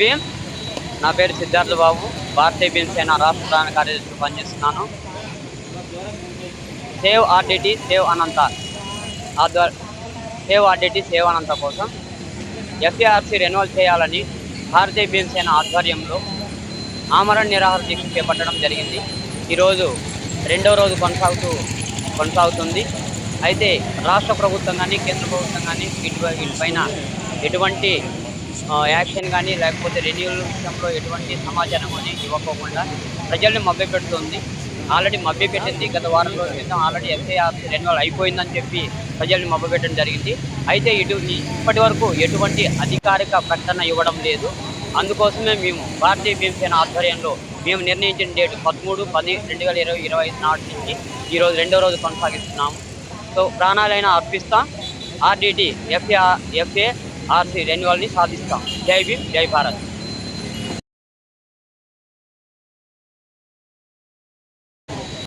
భీమ్ నా పేరు సిద్ధార్థ బాబు. భారతీయ భీమసేన రాష్ట్ర ప్రధాన కార్యదర్శి పనిచేస్తున్నాను. Save RDT save Anantha. ఆధ్వర్ save RDT save Anantha కోసం ఎఫ్ఏఆర్సీ రెన్యువల్ చేయాలని భారతీయ భీమసేన ఆధ్వర్యంలో ఆమరణ నిరాహార దీక్ష చేపట్టడం జరిగింది. ఈరోజు రెండో రోజు కొనసాగుతూ కొనసాగుతుంది. అయితే రాష్ట్ర ప్రభుత్వం కానీ కేంద్ర ప్రభుత్వం కానీ వీటి వీటిపైన ఎటువంటి యాక్షన్ కానీ లేకపోతే రెన్యూవల్ విషయంలో ఎటువంటి సమాచారం కానీ ఇవ్వకోకుండా ప్రజల్ని మభ్యపెడుతుంది. ఆల్రెడీ మభ్యపెట్టింది. గత వారం రోజుల క్రితం ఆల్రెడీ ఎస్ఐఆర్ రెన్యువల్ అయిపోయిందని చెప్పి ప్రజల్ని మభ్యపెట్టడం జరిగింది. అయితే ఇటు ఇప్పటి వరకు ఎటువంటి అధికారిక ప్రకటన ఇవ్వడం లేదు. అందుకోసమే మేము భారతీయ భీమసేన ఆధ్వర్యంలో మేము నిర్ణయించిన డేట్ పదమూడు పది రెండు వేల ఇరవై ఇరవై ఐదు నాటి నుంచి ఈరోజు రెండో రోజు కొనసాగిస్తున్నాము. సో ప్రాణాలైనా అర్పిస్తాం. ఆర్డీటీ ఎఫ్ఏ ఎఫ్ఏ ఆర్సీ రెన్యువల్ని సాధిస్తాం. జై భీమ్ జై భారత్.